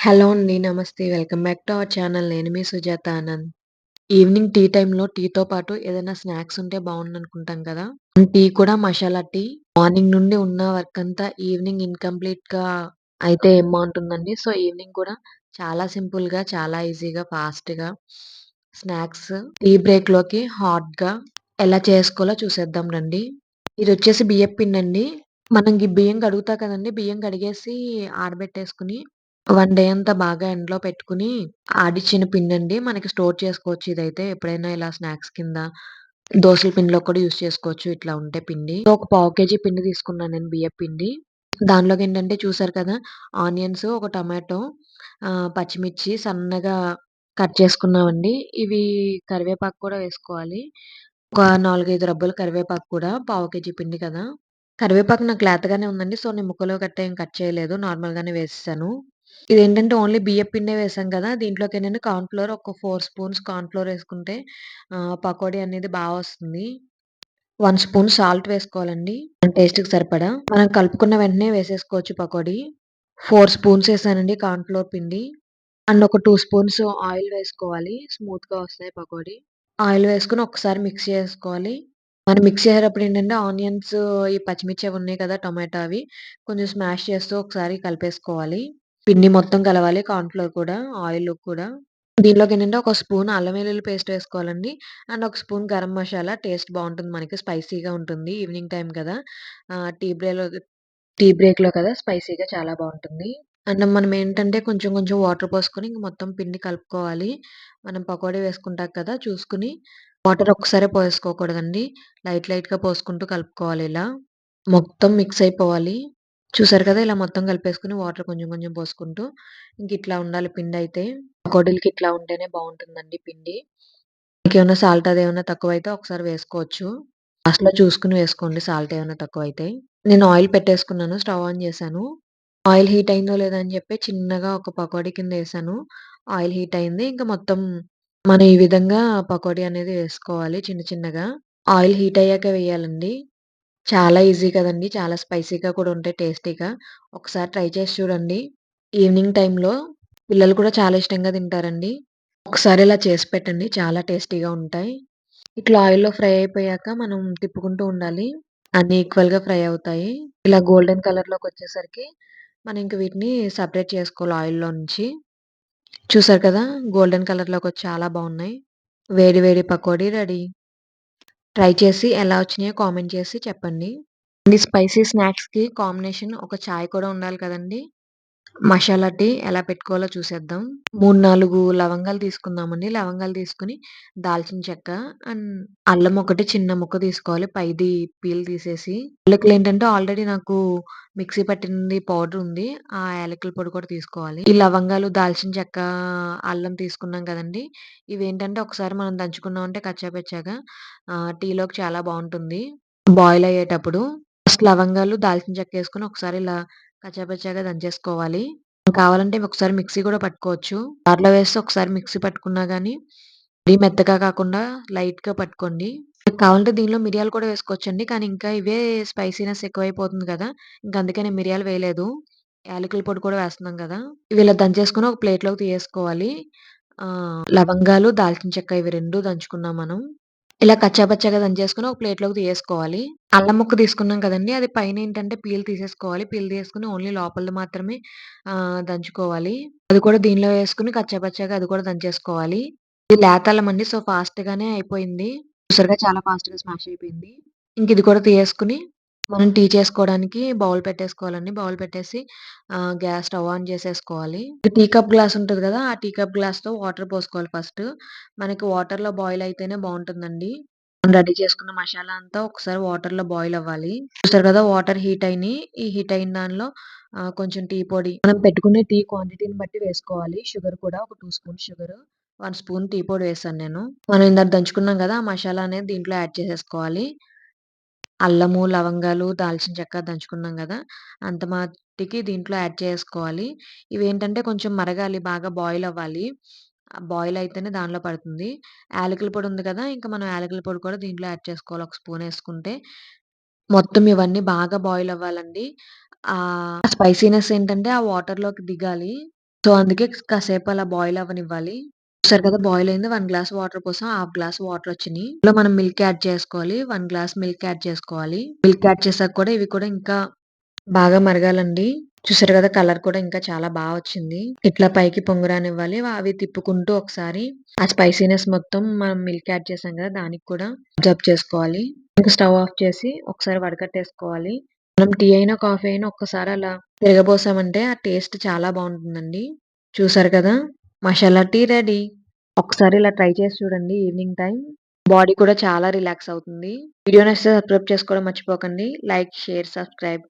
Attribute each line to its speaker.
Speaker 1: Hello అండి. నమస్తే. Welcome back to our channel. నేను మీ సుజాత ఆనంద్. ఈవినింగ్ టీ టైమ్‌లో టీతో పాటు ఏదైనా స్నాక్స్ ఉంటే బావుండనుకుంటాం కదా! టీ కూడా మసాలా టీ. మార్నింగ్ నుండి ఉన్న వర్క్ అంతా ఈవినింగ్ ఇన్‌కంప్లీట్‌గా అయితే ఏం బావుంటుందండి. సో, ఈవినింగ్ కూడా చాలా సింపుల్‌గా, చాలా ఈజీగా, ఫాస్ట్‌గా స్నాక్స్ టీ బ్రేక్‌లోకి హాట్‌గా ఎలా చేసుకోవాలో చూసేద్దాం రండి. ఇదొచ్చేసి బియ్యపు పిండండి. మనం గి బియ్యం కడుగుతా కదండీ! బియ్యం కడిగేసి ఆరబెట్టేసుకొని, వన్ డే అంతా బాగా ఎండలో పెట్టుకుని ఆడిచ్చిన పిండండి. మనకి స్టోర్ చేసుకోవచ్చు ఇదైతే. ఎప్పుడైనా ఇలా స్నాక్స్ కింద, దోసల పిండిలో కూడా యూజ్ చేసుకోవచ్చు ఇట్లా ఉంటే పిండి. ఒక పావు కేజీ పిండి తీసుకున్నాను నేను బియ్యపు పిండి. దానిలోకేంటంటే చూసారు కదా! ఆనియన్స్, ఒక టమాటో, ఆహ్, పచ్చిమిర్చి సన్నగా కట్ చేసుకున్నామండి. ఇవి కరివేపాకు కూడా వేసుకోవాలి. ఒక 4, 5 రబ్బలు కరివేపాకు కూడా పావు కేజీ పిండి కదా! కరివేపాకు నాకు లేతగానే ఉందండి. సో, నేను ముక్కలు గట్టా ఏం కట్ చేయలేదు. నార్మల్‌గానే వేసేసాను. ఇదేంటంటే ఓన్లీ బియ్యం పిండే వేసాం కదా! దీంట్లోకేంటంటే కార్న్ ఫ్లోర్ ఒక 4 స్పూన్స్ కార్న్ ఫ్లోర్ వేసుకుంటే ఆహ్, పకోడీ అనేది బా వస్తుంది. 1 స్పూన్ సాల్ట్ వేసుకోవాలండి. మన టేస్ట్‌కి సరిపడా. మనం కలుపుకున్న వెంటనే వేసేసుకోవచ్చు పకోడీ. 4 స్పూన్స్ వేసానండి కార్న్ ఫ్లోర్ పిండి. అండ్ ఒక 2 స్పూన్స్ ఆయిల్ వేసుకోవాలి. స్మూత్‌గా వస్తాయి పకోడీ. ఆయిల్ వేసుకొని ఒకసారి మిక్స్ చేసుకోవాలి. మనం మిక్స్ చేసేటప్పుడు ఏంటంటే ఆనియన్స్, ఈ పచ్చిమిర్చి అవి ఉన్నాయి కదా! టొమాటో అవి కొంచెం స్మాష్ చేస్తూ ఒకసారి కలిపేసుకోవాలి. పిండి మొత్తం కలవాలి. కార్న్ఫ్లోర్ కూడా, ఆయిల్ కూడా. దీనిలోకి ఏంటంటే ఒక స్పూన్ అల్లం వెల్లుల్లి పేస్ట్ వేసుకోవాలండి. అండ్ ఒక స్పూన్ గరం మసాలా టేస్ట్ బావుంటుంది మనకి. స్పైసీగా ఉంటుంది. ఈవినింగ్ టైమ్ కదా! ఆహ్, టీ బ్రేలో టీ బ్రేక్‌లో కదా! స్పైసీగా చాలా బావుంటుంది. అండ్ మనం ఏంటంటే కొంచెం కొంచెం వాటర్ పోసుకొని ఇంక మొత్తం పిండి కలుపుకోవాలి. మనం పకోడీ వేసుకుంటాం కదా! చూసుకొని వాటర్ ఒక్కసారే పోసుకోకూడదండి లైట్ లైట్‌గా పోసుకుంటూ కలుపుకోవాలి ఇలా. మొత్తం మిక్స్ అయిపోవాలి. చూసారు కదా! ఇలా మొత్తం కలిపేసుకుని వాటర్ కొంచెం కొంచెం పోసుకుంటూ ఇంక ఇట్లా ఉండాలి పిండి అయితే పకోడీలకి ఇట్లా ఉంటేనే బాగుంటుందండి పిండి. ఇంకేమైనా సాల్ట్ అది ఏమైనా తక్కువ అయితే ఒకసారి వేసుకోవచ్చు. లాస్ట్‌లో చూసుకుని వేసుకోండి సాల్ట్ ఏమైనా తక్కువ అయితే నేను ఆయిల్ పెట్టేసుకున్నాను. స్టవ్ ఆన్ చేశాను. ఆయిల్ హీట్ అయిందో లేదో అని చెప్పి చిన్నగా ఒక పకోడీ కింద వేసాను ఆయిల్ హీట్ అయింది. ఇంకా మొత్తం మనం ఈ విధంగా పకోడీ అనేది వేసుకోవాలి చిన్న చిన్నగా. ఆయిల్ హీట్ అయ్యాక వేయాలండి. చాలా ఈజీ కదండీ! చాలా స్పైసీగా కూడా ఉంటాయి టేస్టీగా. ఒకసారి ట్రై చేసి చూడండి. ఈవినింగ్ టైమ్‌లో పిల్లలు కూడా చాలా ఇష్టంగా తింటారండి. ఒకసారి ఇలా చేసి పెట్టండి. చాలా టేస్టీగా ఉంటాయి. ఇట్లా ఆయిల్‌లో ఫ్రై అయిపోయాక మనం తిప్పుకుంటూ ఉండాలి. అన్నీ ఈక్వల్‌గా ఫ్రై అవుతాయి. ఇలా గోల్డెన్ కలర్‌లోకొచ్చేసరికి మనం ఇంక వీటిని సెపరేట్ చేసుకోవాలి ఆయిల్‌లో నుంచి. చూసారు కదా! గోల్డెన్ కలర్‌లోకొచ్చి చాలా బావున్నాయి. వేడి వేడి పకోడీ రెడీ. ట్రై చేసి ఎలా వచ్చినాయో కామెంట్ చేసి చెప్పండి. ఈ స్పైసీ స్నాక్స్‌కి కాంబినేషన్ ఒక చాయ్ కూడా ఉండాలి కదండీ! మసాలా టీ ఎలా పెట్టుకోవాలో చూసేద్దాం. 3, 4 లవంగాలు తీసుకుందామండి. లవంగాలు తీసుకుని దాల్చిన చెక్క అండ్ అల్లం ఒకటి చిన్న ముక్క తీసుకోవాలి. పైది పీల్ తీసేసి. యాలకులేంటంటే ఆల్రెడీ నాకు మిక్సీ పట్టింది పౌడర్ ఉంది. ఆ యాలకుల పొడి కూడా తీసుకోవాలి. ఈ లవంగాలు, దాల్చిన చెక్క, అల్లం తీసుకున్నాం కదండీ! ఇవేంటంటే ఒకసారి మనం దంచుకున్నామంటే అంటే పిచ్చాగా టీలోకి చాలా బాగుంటుంది బాయిల్ అయ్యేటప్పుడు. ఫస్ట్ లవంగాలు, దాల్చిన చెక్క వేసుకుని ఒకసారి ఇలా కచ్చా దంచేసుకోవాలి. కావాలంటే ఒకసారి మిక్సీ కూడా పట్టుకోవచ్చు. దాంట్లో వేస్తే ఒకసారి మిక్సీ పట్టుకున్నా కానీ మరీ మెత్తగా కాకుండా లైట్‌గా పట్టుకోండి. మీకు కావాలంటే దీనిలో మిరియాలు కూడా వేసుకోవచ్చండి. కానీ ఇంకా ఇవే స్పైసీనెస్ ఎక్కువైపోతుంది కదా! ఇంకా అందుకే నేను మిరియాలు వేయలేదు. యాలకుల పొడి కూడా వేస్తున్నాం కదా! ఇవి ఇలా దంచేసుకుని ఒక ప్లేట్‌లోకి తీసేసుకోవాలి. లవంగాలు, దాల్చిన చెక్క ఇవి రెండు దంచుకున్నాం మనం. ఇలా కచ్చాపచ్చాగా దంచేసుకుని ఒక ప్లేట్‌లోకి తీసేసుకోవాలి. అల్లం ముక్క తీసుకున్నాం కదండీ! అది పైన ఏంటంటే పీల్ తీసేసుకోవాలి. పీల్ తీసుకొని ఓన్లీ లోపలది మాత్రమే ఆహ్, దంచుకోవాలి. అది కూడా దీనిలో వేసుకొని కచ్చాపచ్చాగా అది కూడా దంచేసుకోవాలి. ఇది లేత అల్లం అండి. సో, ఫాస్ట్‌గానే అయిపోయింది. చూసారుగా చాలా ఫాస్ట్‌గా స్మాష్ అయిపోయింది. ఇంక ఇది కూడా తీసేసుకొని మనం టీ చేసుకోవడానికి బౌల్ పెట్టేసుకోవాలండి. బౌల్ పెట్టేసి ఆహ్, గ్యాస్ స్టవ్ ఆన్ చేసేసుకోవాలి. టీ కప్ గ్లాస్ ఉంటది కదా! ఆ టీ కప్ గ్లాస్‌తో వాటర్ పోసుకోవాలి ఫస్ట్. మనకి వాటర్‌లో బాయిల్ అయితేనే బావుంటుందండి. మనం రెడీ చేసుకున్న మసాలా అంతా ఒకసారి వాటర్‌లో బాయిల్ అవ్వాలి. చూసారు కదా! వాటర్ హీట్ అయినాయి ఈ హీట్ అయిన దానిలో కొంచెం టీ పొడి మనం పెట్టుకునే టీ క్వాంటిటీని బట్టి వేసుకోవాలి. షుగర్ కూడా ఒక two spoon sugar one spoon tea పొడి వేసాను నేను. మనం ఇందాక దంచుకున్నాం కదా! ఆ మసాలా అనేది దీంట్లో యాడ్ చేసేసుకోవాలి. అల్లము, లవంగాలు, దాల్చిన చెక్క దంచుకున్నాం కదా అంత మాటికి దీంట్లో యాడ్ చేసుకోవాలి. ఇవేంటంటే కొంచెం మరగాలి, బాగా బాయిల్ అవ్వాలి. బాయిల్ అయితేనే దానిలో పడుతుంది. యాలకుల పొడి ఉంది కదా! ఇంకా మనం యాలకుల పొడి కూడా దీంట్లో యాడ్ చేసుకోవాలి. ఒక స్పూన్ వేసుకుంటే మొత్తం ఇవన్నీ బాగా బాయిల్ అవ్వాలండి. ఆ స్పైసీనెస్ ఏంటంటే ఆ వాటర్‌లోకి దిగాలి. సో, అందుకే కాసేపు అలా బాయిల్ అవ్వనివ్వాలి. చూసారు కదా! బాయిల్ అయింది. వన్ గ్లాస్ వాటర్ కోసం హాఫ్ గ్లాస్ వాటర్ వచ్చినాయి ఇందులో మనం మిల్క్ యాడ్ చేసుకోవాలి. వన్ గ్లాస్ మిల్క్ యాడ్ చేసుకోవాలి. మిల్క్ యాడ్ చేసాక కూడా ఇవి కూడా ఇంకా బాగా మరగాలండి. చూసారు కదా! కలర్ కూడా ఇంకా చాలా బాగా వచ్చింది. ఇట్లా పైకి పొంగురానివ్వాలి అవి తిప్పుకుంటూ ఒకసారి ఆ స్పైసీనెస్ మొత్తం మనం మిల్క్ యాడ్ చేసాం కదా! దానికి కూడా అబ్జర్వ్ చేసుకోవాలి. ఇంకా స్టవ్ ఆఫ్ చేసి ఒకసారి వడకట్టేసుకోవాలి. మనం టీ అయినా, కాఫీ అయినా ఒక్కసారి అలా తిరగబోసామంటే ఆ టేస్ట్ చాలా బాగుంటుందండి చూసారు కదా! Masala tea ready. ఒకసారి ఇలా ట్రై చేసి చూడండి ఈవినింగ్ టైం బాడీ కూడా చాలా రిలాక్స్ అవుతుంది. వీడియో నచ్చితే సబ్స్క్రైబ్ చేసుకోవడం మర్చిపోకండి. Like, share, subscribe.